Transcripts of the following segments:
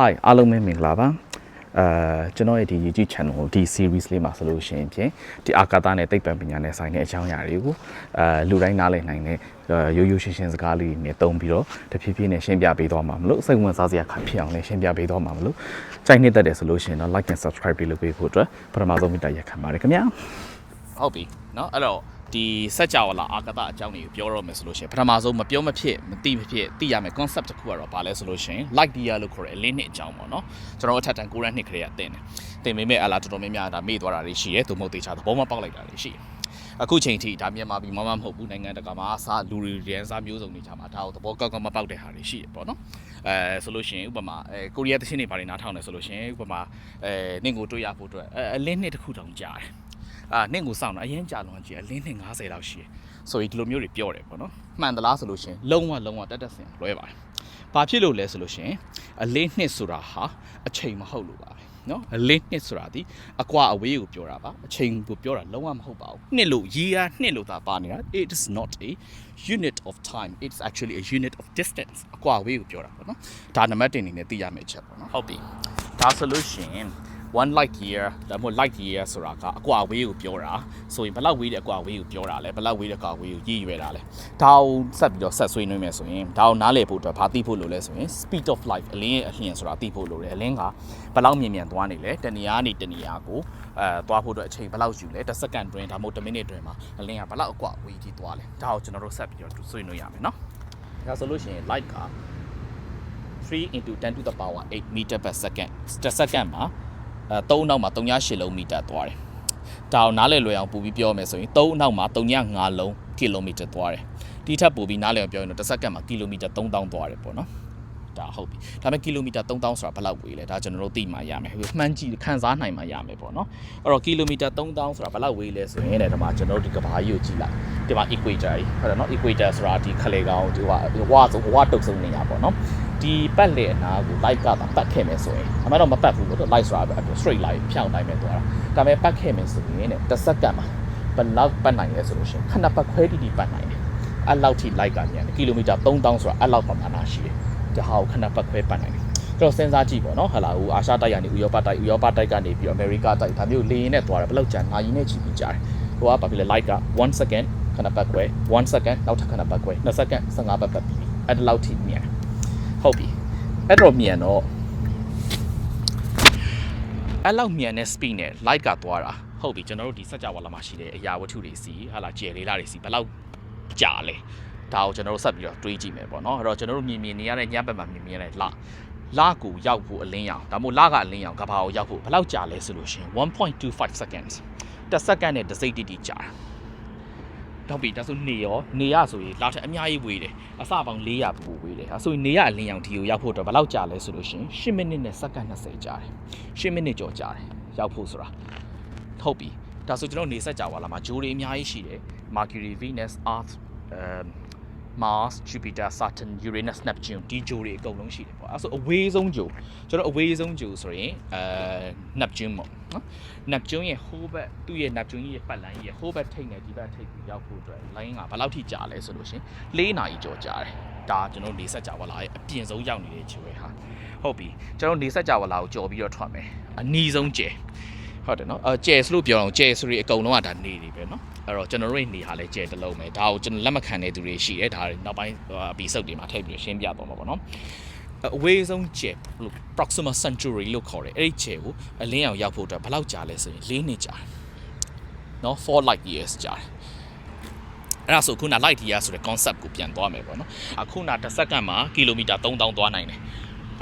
Hi အားလုံးပဲမင်္ဂလာပါအဲကျွန်တော်ရဲ့ဒီ YouTube channel ဒီ series လေးမှာဆိုလို့ရှိရင်ဖြင့်ဒီအာကာသနဲ့သိပ္ပံပညာနဲ့ဆိုင်တဲ့အကြောင်းအရာတွေကိုအဲလူတိုင်းနားလည်နိုင်တဲ့ရိုးရိုးရှင်းရှင်းစကားလေးတွေနဲ့တုံးပြီးတော့တဖြည်းဖြည်းနဲ့ရှင်းပြပေးသွားမှာမလို့စိတ်ဝင်စားစရာခါဖြစ်အောင်လည်းရှင်းပြပေးသွားမှာမလို့ကြိုက်နှစ်သက်တယ်ဆိုလို့ရှိရင်တော့ like and subscribe လေးလုပ်ပေးဖို့အတွက်ပထမဆုံးမိတ်ရက်ခံပါတယ်ခင်ဗျာ ဟုတ်ပြီเนาะအဲ့တော့ ဒီစัจ java လာအာကတအကြောင်းတွေကိုပြောတော့မယ်ဆိုလို့ရှိရင်ပထမဆုံးမပြောမဖြစ်မသိမဖြစ်သိရမယ် concept တစ်ခုကတော့ဘာလဲဆိုလို့ရှိရင် light year လို့ခေါ်တဲ့အလင်းနှစ်အကြောင်းပေါ့နော်ကျွန်တော်အထက်တန်းကိုရန်နှစ်ခရေကတင်တယ်တင်ပေမဲ့အလားတော်တော်များများဒါမေ့သွားတာတွေရှိရဲသို့မဟုတ်တေချာသဘောမပေါက်လိုက်တာတွေရှိတယ်အခုချိန်ထိဒါမြန်မာပြည်မမမဟုတ်ဘူးနိုင်ငံတကာမှာအစားလူတွေရန်စားမျိုးစုံနေကြမှာဒါကိုသဘောကောက်ကောက်မပေါက်တဲ့ဟာတွေရှိရပေါ့နော်အဲဆိုလို့ရှိရင်ဥပမာအဲကိုရီးယားသချင်းတွေဘာတွေနားထောင်နေဆိုလို့ရှိရင်ဥပမာအဲနင့်ကိုတွေ့ရဖို့အတွက်အဲအလင်းနှစ်တစ်ခုတောင်ကြားတယ် အာနင့်ကိုစောင့်တာအရင်ကြာလွန်ကြီးအလင်းနဲ့90လောက်ရှိတယ်ဆိုရင်ဒီလိုမျိုးတွေပြောတယ်ပေါ့နော်မှန်သလားဆိုလို့ရှရင်လုံးဝလုံးဝတက်တက်ဆင်လွဲပါတယ်ဘာဖြစ်လို့လဲဆိုလို့ရှရင်အလင်းနှစ်ဆိုတာဟာအချိန်မဟုတ်လို့ပါပဲနော်အလင်းနှစ်ဆိုတာဒီအကွာအဝေးကိုပြောတာပါအချိန်ကိုပြောတာလုံးဝမဟုတ်ပါဘူးနှစ်လို့ year နှစ်လို့သာပါနေတာ it is not a unit of time it's actually a unit of distance အကွာအဝေးကိုပြောတာပေါ့နော်ဒါနံပါတ်1အနေနဲ့သိရမယ့်ချက်ပေါ့နော်ဟုတ်ပြီဒါဆိုလို့ရှရင် one light year ဒါမှမဟုတ် light year ဆိုတာကအကွာဝေးကိုပြောတာဆိုရင်ဘယ်လောက်ဝေးတဲ့အကွာဝေးကိုပြောတာလဲဘယ်လောက်ဝေးတဲ့အကွာဝေးကိုရည်ရွယ်တာလဲဒါကိုဆက်ပြီးတော့ဆက်ဆွေးနွေးမယ်ဆိုရင်ဒါကိုနားလည်ဖို့အတွက်ဘာသိဖို့လိုလဲဆိုရင် speed of light အလင်းရဲ့အလျင်ဆိုတာသိဖို့လိုတယ်အလင်းကဘယ်လောက်မြင်မြန်သွားနေလဲတနေရာကနေတနေရာကိုအဲသွားဖို့အတွက်အချိန်ဘယ်လောက်ယူလဲတစ်စက္ကန့်တွင်ဒါမှမဟုတ်တစ်မိနစ်တွင်မှာအလင်းကဘယ်လောက်အကွာဝေးကြီးသွားလဲဒါကိုကျွန်တော်တို့ဆက်ပြီးတော့ဆွေးနွေးရမယ်နော်ဒါဆိုလို့ရှိရင် light က3 into 10 to the power 8 meter per second တစ်စက္ကန့်မှာအဲ 3နောက်မှာ3.8လုံးမီတာသွားတယ်။ဒါအောင်နားလည်လွယ်အောင်ပို့ပြီးပြောမယ်ဆိုရင်3နောက်မှာ3.5လုံးကီလိုမီတာသွားတယ်။ဒီထက်ပို့ပြီးနားလည်အောင်ပြောရင်တော့တစ်စက္ကန့်မှာကီလိုမီတာ3000သွားတယ်ပေါ့နော်။ဒါဟုတ်ပြီ။ဒါပေမဲ့ကီလိုမီတာ3000ဆိုတာဘယ်လောက်ဝေးလဲ။ဒါကျွန်တော်တို့သိမှရမယ်။မှန်းကြည့်ခန်းစားနိုင်မှရမယ်ပေါ့နော်။အဲ့တော့ကီလိုမီတာ3000ဆိုတာဘယ်လောက်ဝေးလဲဆိုရင်တဲ့ဒီမှာကျွန်တော်တို့ဒီကဘာကြီးကိုကြည့်လိုက်။ဒီမှာ equator ကြီးဟုတ်တယ်နော် equator ဆိုတာဒီခလေကောင်ဒီဟိုဝါဝါတုတ်ဆုံးနေရပေါ့နော်။ ဒီပတ်လေအနာကို light ကသာပတ်ခဲ့မယ်ဆိုရင်အမှန်တော့မပတ်ဘူးလို့ light ဆိုတာ straight line ဖြောင်းနိုင်မယ်သွားတာ။ဒါပေမဲ့ပတ်ခဲ့မယ်ဆိုရင်တဲ့တစ်စက္ကန့်မှာဘယ်လောက်ပတ်နိုင်လဲဆိုလို့ရှိရင်ခဏပတ်ခွဲတီတီပတ်နိုင်တယ်။အဲ့လောက်ထိ light ကမြန်တယ်ကီလိုမီတာ3000ဆိုတာအဲ့လောက်ပမာဏရှိတယ်။ဒါဟာကိုခဏပတ်ခွဲပတ်နိုင်တယ်။ကျွန်တော်စဉ်းစားကြည့်ပေါ့နော်ဟလာဟိုအာရှတိုက်ကနေဥရောပတိုက်ဥရောပတိုက်ကနေပြီးတော့အမေရိကတိုက်ဒါမျိုးလေရင်နဲ့သွားတာဘယ်လောက်ကြာနိုင်နဲ့ကြည့်ပြီးကြာတယ်။ဟိုကဘာဖြစ်လဲ light က1 second ခဏပတ်ခွဲ1 second နောက်ထပ်ခဏပတ်ခွဲ2 second 15ပတ်ပတ်ပြီးပြီ။အဲ့ဒါလောက်ထိမြန် ဟုတ်ပြီ။အဲ့တော့မြန်တော့အဲ့လောက်မြန်တဲ့ speed နဲ့ light ကသွားတာဟုတ်ပြီကျွန်တော်တို့ဒီစက်ကြဝဠာမှာရှိတဲ့အရာဝတ္ထုတွေစီဟာလာကျယ်လေးလာတွေစီဘယ်လောက်ကြာလဲဒါကိုကျွန်တော်တို့ဆက်ပြီးတော့တွေးကြည့်မယ်ပေါ့နော်အဲ့တော့ကျွန်တော်တို့မြင်မြင်နေရတဲ့ညဘက်မှာမြင်မြင်ရတဲ့လလကိုရောက်ဖို့အလင်းရောင်ဒါမှမဟုတ်လကအလင်းရောင်ကဘာကိုရောက်ဖို့ဘယ်လောက်ကြာလဲဆိုလို့ရှိရင်1.25 seconds တစ်စက္ကန့်နဲ့တစ်စိတ်တိတိကြာတာ တော့ပြီဒါဆိုနေရောနေရဆိုရင်လာထက်အများကြီးဝေးတယ်အစပေါင်း400ပူဝေးတယ်အဲဆိုရင်နေရအလင်းရောင်ဒီကိုရောက်ဖို့တော့ဘယ်လောက်ကြာလဲဆိုလို့ရှိရင်10မိနစ်နဲ့စက္ကန့်20ကြာတယ်10မိနစ်ကျော်ကြာတယ်ရောက်ဖို့ဆိုတာဟုတ်ပြီဒါဆိုကျွန်တော်နေဆက်ကြပါလားမှာဂျိုးတွေအများကြီးရှိတယ် Mercury Venus Earth um Mars Jupiter Saturn Uranus Neptune ဒီဂျိုတွေအကုန်လုံးရှိတယ်ပေါ့အဲဆိုအဝေးဆုံးဂျိုကျွန်တော်အဝေးဆုံးဂျိုဆိုရင်အဲ Neptune ပေါ့နော် Neptune ရဲ့ဟိုးဘက်သူ့ရဲ့ Neptune ရဲ့ပတ်လမ်းရဲ့ဟိုးဘက်ထိပ်နဲ့ဒီဘက်ထိပ်ကိုရောက်ဖို့အတွက် line ကဘယ်လောက်ထိကြာလဲဆိုလို့ရှင်၄နာရီကျော်ကြာတယ်ဒါကျွန်တော်နေဆက်ကြပါလားအပြင်ဆုံးရောက်နေတဲ့ဂျိုတွေဟာဟုတ်ပြီကျွန်တော်နေဆက်ကြပါလားကိုကြော်ပြီးတော့ထွက်မယ်အနီးဆုံးကျယ် ဟုတ်တယ်နော်အဲကျယ်ဆိုလို့ပြောအောင်ကျယ်ဆိုရင်အကုန်လုံးကဒါနေနေပဲနော်အဲ့တော့ကျွန်တော်တို့နေဟာလဲကျယ်တလုံးပဲဒါကိုကျွန်တော်လက်မခံတဲ့သူတွေရှိတယ်ဒါနောက်ပိုင်းအပီစုပ်တွေမှာထည့်ပြီးရှင်းပြသွားမှာပေါ့နော်အဝေးဆုံးကျယ်လို့ Proxima Centauri လို့ခေါ်တယ်အဲ့ဒီကျယ်ကိုအလင်းအောင်ရောက်ဖို့အတွက်ဘယ်လောက်ကြာလဲဆိုရင်၄နှစ်ကြာတယ်နော်4 light years ကြာတယ်အဲ့ဒါဆိုခုန light year ဆိုတဲ့ concept ကိုပြန်သွားမယ်ပေါ့နော်အခုနတစ်စက္ကန့်မှာကီလိုမီတာ3000သွားနိုင်တယ်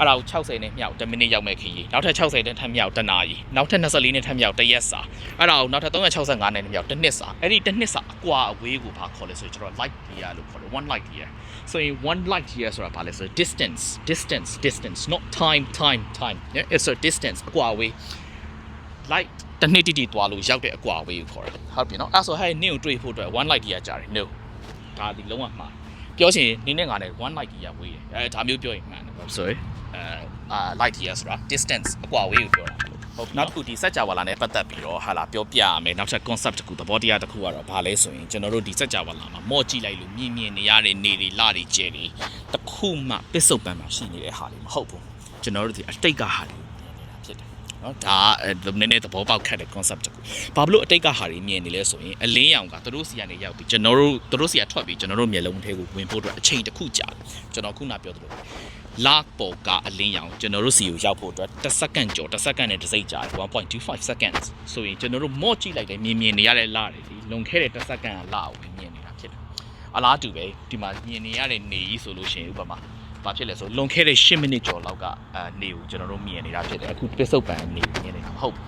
အဲ့ဒါကို60နဲ့မြောက်10မိနစ်ရောက်မဲ့ခရီးနောက်ထပ်60နဲ့ထပ်မြောက်တနာရီနောက်ထပ်24နဲ့ထပ်မြောက်တရက်စာအဲ့ဒါကိုနောက်ထပ်365နဲ့မြောက်တစ်နှစ်စာအဲ့ဒီတစ်နှစ်စာအကွာအဝေးကိုဘာခေါ်လဲဆိုရင်ကျွန်တော် light year လို့ခေါ်တယ်1 light year ဆိုရင်1 light year ဆိုတာဘာလဲဆိုရင် distance distance distance not time time time yeah it's a distance အကွာအဝေး light တစ်နှစ်တိတိသွားလို့ရောက်တဲ့အကွာအဝေးကိုခေါ်တယ်ဟုတ်ပြီနော်အဲ့ဆိုဟဲ့နင့်ကိုတွေ့ဖို့အတွက်1 light year ကြာတယ် no ဒါဒီလုံးဝမှားပြောချင်နင်းနဲ့ငါနဲ့1 light year ဝေးတယ်အဲဒါမျိုးပြောရင်မှန်တယ်ပေါ့ sorry အဲ အာ light year ဆိုတာ distance အကွာအဝေးကိုပြောတာဟုတ်နောက်တစ်ခုဒီစက်ကြဝဠာနဲ့ပတ်သက်ပြီးတော့ဟာလာပြောပြရမယ်နောက်ထပ် concept တစ်ခုသဘောတရားတစ်ခုကတော့ဘာလဲဆိုရင်ကျွန်တော်တို့ဒီစက်ကြဝဠာမှာမော့ကြည့်လိုက်လို့မြင်မြင်နေရတဲ့နေတွေလတွေကျဲတွေတစ်ခုမှပစ္စုပန်မှာရှိနေတဲ့ဟာတွေမဟုတ်ဘူးကျွန်တော်တို့ဒီအတိတ်ကဟာတွေဖြစ်တယ် နော်ဒါကနည်းနည်းသဘောပေါက်ခက်တဲ့ concept တစ်ခုဘာလို့အတိတ်ကဟာတွေမြင်နေလဲဆိုရင်အလင်းရောင်ကသူတို့စီကနေရောက်ပြီးကျွန်တော်တို့သူတို့စီကထွက်ပြီးကျွန်တော်တို့မျက်လုံးထဲကိုဝင်ဖို့အတွက်အချိန်တစ်ခုကြာတယ်ကျွန်တော်ခုနပြောသလိုလာပေါ်ကအလင်းရောင်ကျွန်တော်တို့စီကိုရောက်ဖို့အတွက်တစ်စက္ကန့်ကျော်တစ်စက္ကန့်နဲ့တစ်စိတ်ကြာတယ်1.25 seconds ဆိုရင်ကျွန်တော်တို့မော့ကြည့်လိုက်တယ်မြင်မြင်နေရတဲ့လာတွေဒီလွန်ခဲ့တဲ့တစ်စက္ကန့်ကလာကိုမြင်နေတာဖြစ်တယ်အလားတူပဲဒီမှာမြင်နေရတဲ့နေကြီးဆိုလို့ရှိရင်ဥပမာ ဘာဖြစ်လဲဆိုလွန်ခဲ့တဲ့10မိနစ်ကျော်လောက်ကအဲနေကိုကျွန်တော်တို့မြင်နေတာဖြစ်တယ်အခုပစ္စုပန်နေကိုမြင်နေတာမဟုတ်ဘူး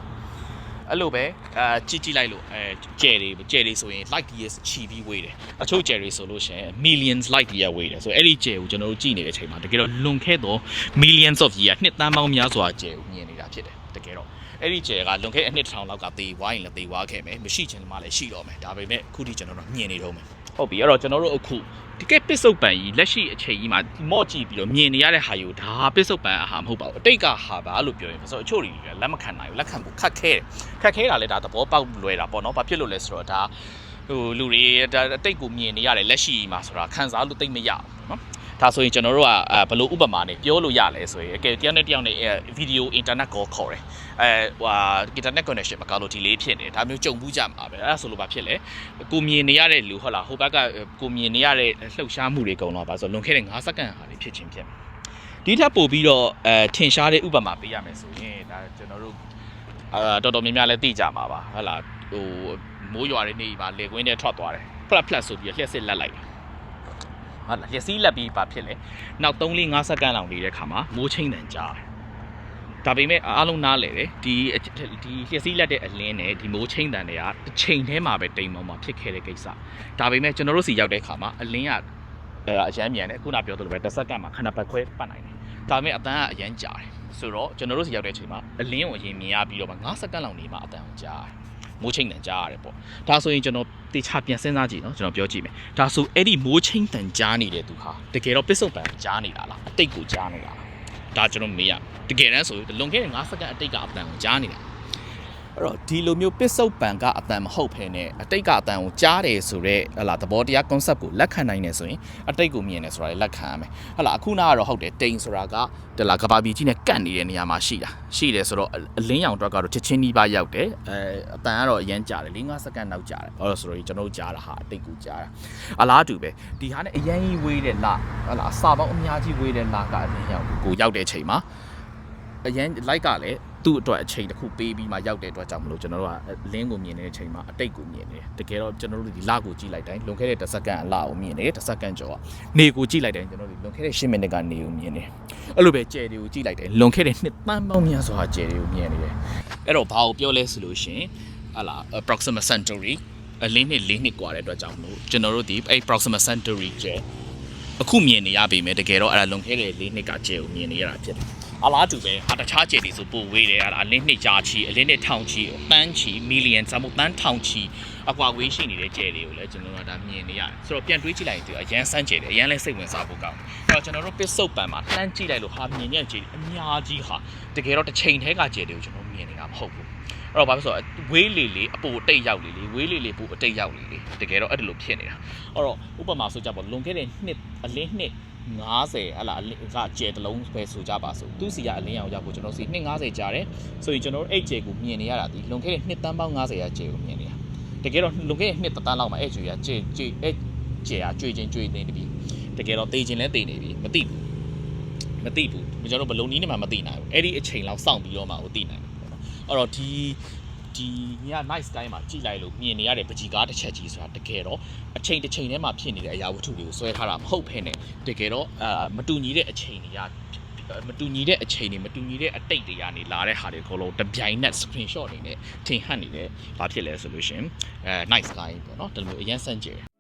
အဲ့လိုပဲအဲကြည့်ကြည့်လိုက်လို့အဲကျယ်တွေကျယ်တွေဆိုရင် light years ချီပြီးဝေးတယ်အချို့ကျယ်တွေဆိုလို့ရှိရင် millions light year ဝေးတယ်ဆိုတော့အဲ့ဒီကျယ်ကိုကျွန်တော်တို့ကြည့်နေတဲ့အချိန်မှာတကယ်တော့လွန်ခဲ့တော့ millions of year နှစ်သန်းပေါင်းများစွာကျယ်ကိုမြင်နေတာဖြစ်တယ်တကယ်တော့အဲ့ဒီကျယ်ကလွန်ခဲ့တဲ့အနှစ်တစ်ထောင်လောက်ကသေဝိုင်းလည်းသေဝါခဲ့မယ်မရှိချင်မှလည်းရှိတော့မယ်ဒါပေမဲ့အခုထိကျွန်တော်တို့မြင်နေတော့မယ်ဟုတ်ပြီအဲ့တော့ကျွန်တော်တို့အခု တကယ်ပစ္စုပန်ကြီးလက်ရှိအချိန်ကြီးမှာမော့ကြည့်ပြီးတော့မြင်နေရတဲ့ဟာယူဒါပစ္စုပန်အဟာမဟုတ်ပါဘူးအတိတ်ကဟာပါလို့ပြောရင်ဆိုတော့အချို့တွေလက်မခံနိုင်ဘူးလက်ခံဖို့ခက်ခဲတယ်ခက်ခဲတာလည်းဒါသဘောပေါက်လွယ်တာပေါ့နော်ဘာဖြစ်လို့လဲဆိုတော့ဒါဟိုလူတွေဒါအတိတ်ကိုမြင်နေရတယ်လက်ရှိမှာဆိုတာခံစားလို့သိမ့်မရဘူးနော် ဒါဆိုရင်ကျွန်တော်တို့ကအဲဘယ်လိုဥပမာနဲ့ပြောလို့ရလဲဆိုရင်အကယ်တယောက်နဲ့တယောက်နဲ့ဗီဒီယိုအင်တာနက်ကောခေါ်တယ်အဲဟိုဟာ internet connection မကောင်းလို့ဒီလေးဖြစ်နေတယ်ဒါမျိုးကြုံဘူးကြမှာပဲအဲ့ဒါဆိုလို့ဘာဖြစ်လဲကိုမြင်နေရတဲ့လူဟုတ်လားဟိုဘက်ကကိုမြင်နေရတဲ့လှုပ်ရှားမှုတွေကုန်တော့ပါဆိုလွန်ခဲ့တဲ့9စက္ကန့်ဟာတွေဖြစ်ချင်းဖြစ်မယ်ဒီထက်ပိုပြီးတော့အဲထင်ရှားတဲ့ဥပမာပေးရမယ်ဆိုရင်ဒါကျွန်တော်တို့အာတော်တော်များများလည်းသိကြမှာပါဟုတ်လားဟိုမိုးရွာတဲ့နေ့မှာလေကွင်းထဲထွက်သွားတယ်ဖလက်ဖလက်ဆိုပြီးလျှက်စစ်လက်လိုက်တယ် ဟုတ်လားလျှက်စီးလက်ပြီးပါဖြစ်လေနောက်3 4 5စက္ကန့်လောက်နေတဲ့ခါမှာမိုးချင်းတန်ကြားတယ်ဒါပေမဲ့အားလုံးနားလဲတယ်ဒီဒီလျှက်စီးလက်တဲ့အလင်းနဲ့ဒီမိုးချင်းတန်တွေကတစ်ချိန်တည်းမှာပဲတိမ်မောမှာဖြစ်ခဲ့တဲ့ကိစ္စဒါပေမဲ့ကျွန်တော်တို့စီရောက်တဲ့အခါမှာအလင်းကအဲအရန်မြန်တယ်ခုနပြောသလိုပဲတစ်စက္ကန့်မှာခဏပတ်ခွဲပတ်နိုင်တယ်ဒါပေမဲ့အတန်းကအရန်ကြာတယ်ဆိုတော့ကျွန်တော်တို့စီရောက်တဲ့အချိန်မှာအလင်းကိုအရင်မြင်ရပြီးတော့မှ9စက္ကန့်လောက်နေမှအတန်းကိုကြားတယ် မိုးချင်းတန်ကြားရတယ်ပေါ့ဒါဆိုရင်ကျွန်တော်တေချာပြန်စဉ်းစားကြည့်နော်ကျွန်တော်ပြောကြည့်မယ်ဒါဆိုအဲ့ဒီမိုးချင်းတန်ကြားနေတဲ့သူဟာတကယ်တော့ပစ္စုပန်ကြားနေတာလားအတိတ်ကိုကြားနေတာလားဒါကျွန်တော်မေးရတကယ်တမ်းဆိုလွန်ခဲ့တဲ့9စက္ကန့်အတိတ်ကအတန်ကိုကြားနေတာ အဲ့တော့ဒီလိုမျိုးပစ္စုပန်ကအတန်မဟုတ်ဖ ೇನೆ အတိတ်ကအတန်ကိုကြားတယ်ဆိုတော့ဟလာသဘောတရား concept ကိုလက်ခံနိုင်တယ်ဆိုရင်အတိတ်ကိုမြင်တယ်ဆိုတာလည်းလက်ခံရမယ်ဟလာအခုနကတော့ဟုတ်တယ်တိန်ဆိုတာကတလာကဘာပီကြီးနဲ့ကတ်နေတဲ့နေရာမှာရှိတာရှိတယ်ဆိုတော့အလင်းရောင်တော့ကတော့ချက်ချင်းနီးပါရောက်တယ်အဲအတန်ကတော့အရန်ကြားတယ်၄၅စက္ကန့်နောက်ကြားတယ်ဘာလို့လဲဆိုတော့ကျွန်တော်တို့ကြားတာဟာအတိတ်ကိုကြားတာအလားတူပဲဒီဟာနဲ့အရန်ကြီးဝေးတဲ့လာဟလာအစာပေါင်းအများကြီးဝေးတဲ့လာကအလင်းရောင်ကိုရောက်တဲ့အချိန်မှာအရန် like ကလည်း သူ့အတွက်အချိန်တစ်ခုပေးပြီးမှရောက်တဲ့အတွက်ကြောင့်မလို့ကျွန်တော်တို့ကလင်းကိုမြင်နေတဲ့အချိန်မှာအတိတ်ကိုမြင်နေတယ်တကယ်တော့ကျွန်တော်တို့ဒီလကိုကြည့်လိုက်တိုင်းလွန်ခဲ့တဲ့10စက္ကန့်အလကိုမြင်နေတယ်10စက္ကန့်ကျော်ကနေကိုကြည့်လိုက်တိုင်းကျွန်တော်တို့လွန်ခဲ့တဲ့10မိနစ်ကနေကိုမြင်နေတယ်အဲ့လိုပဲကြယ်တွေကိုကြည့်လိုက်တိုင်းလွန်ခဲ့တဲ့နှစ်ပန်းပေါင်းများစွာကြယ်တွေကိုမြင်နေတယ်အဲ့တော့ဘာကိုပြောလဲဆိုလို့ရှိရင်ဟလာ approximate century အလင်းနှစ်လေးနှစ်กว่าတဲ့အတွက်ကြောင့်မလို့ကျွန်တော်တို့ဒီအဲ့ approximate century ကျယ်အခုမြင်နေရပြီမယ်တကယ်တော့အဲ့ဒါလွန်ခဲ့တဲ့လေးနှစ်ကကျယ်ကိုမြင်နေရတာဖြစ်တယ် အလားတူပဲဟာတခြားကျယ်တွေဆိုပို့ဝေးတယ်အဲ့ဒါအလင်းနှစ်ကြာချီအလင်းနှစ်ထောင်ချီတန်းချီမီလီယံစမှုတန်းထောင်ချီအကွာဝေးရှိနေတဲ့ကျယ်တွေကိုလည်းကျွန်တော်တို့ကဒါမြင်နေရတယ်ဆိုတော့ပြန်တွေးကြည့်လိုက်ရင်ဒီအရန်ဆန်းကျယ်တယ်အရန်လည်းစိတ်ဝင်စားဖို့ကောင်းတယ်အဲ့တော့ကျွန်တော်တို့ပစ္စုပန်မှာလှမ်းကြည့်လိုက်လို့ဟာမြင်တဲ့ကျယ်တွေအများကြီးဟာတကယ်တော့တစ်ချိန်တည်းကကျယ်တွေကိုကျွန်တော်မြင်နေတာမဟုတ်ဘူး အဲ့တော့ဘာဖြစ်ဆိုတော့ဝေးလေလေအပူအတိတ်ရောက်လေလေဝေးလေလေပူအတိတ်ရောက်လေလေတကယ်တော့အဲ့ဒါလိုဖြစ်နေတာအဲ့တော့ဥပမာဆိုကြပါလွန်ခဲ့တဲ့နှစ်အလင်းနှစ်90ဟလာအလင်းကကျဲတလုံးပဲဆိုကြပါစို့သူစီကအလင်းရောင်ရောက်ဖို့ကျွန်တော်စီနှစ်90ကြာတယ်ဆိုရင်ကျွန်တော်တို့အဲ့ကျဲကိုမြင်နေရတာဒီလွန်ခဲ့တဲ့နှစ်တန်းပေါင်း90ရာကျဲကိုမြင်နေတာတကယ်တော့လွန်ခဲ့တဲ့နှစ်တန်းလောက်မှာအဲ့ကျဲကကျဲကျဲအဲ့ကျဲကကျွေချင်းကျွေနေပြီတကယ်တော့တေးချင်းလဲတေးနေပြီမသိဘူးမသိဘူးကျွန်တော်ဘလုံးနီးနဲ့မှမသိနိုင်ဘူးအဲ့ဒီအချိန်လောက်စောင့်ပြီးတော့မှဟိုသိနိုင်တယ်ပေါ့နော် အဲ့တော့ဒီဒီည nice time မှာကြည်လိုက်လို့မြင်နေရတဲ့ပကြီကားတစ်ချက်ကြီးဆိုတာတကယ်တော့အချိန်တစ်ချိန်ထဲမှာဖြစ်နေတဲ့အရာဝတ္ထုတွေကိုဆွဲထားတာမဟုတ်ဖ ೇನೆ တကယ်တော့အာမတူညီတဲ့အချိန်တွေကမတူညီတဲ့အချိန်တွေမတူညီတဲ့အတိတ်တွေကနေလာတဲ့ဟာတွေအကုန်လုံးတပြိုင်နက် screenshot အနေနဲ့ထင်ဟပ်နေတယ်ဘာဖြစ်လဲဆိုလို့ရှရင်အဲ nice guy ပေါ့နော်ဒီလိုအရင်စမ်းကြည့်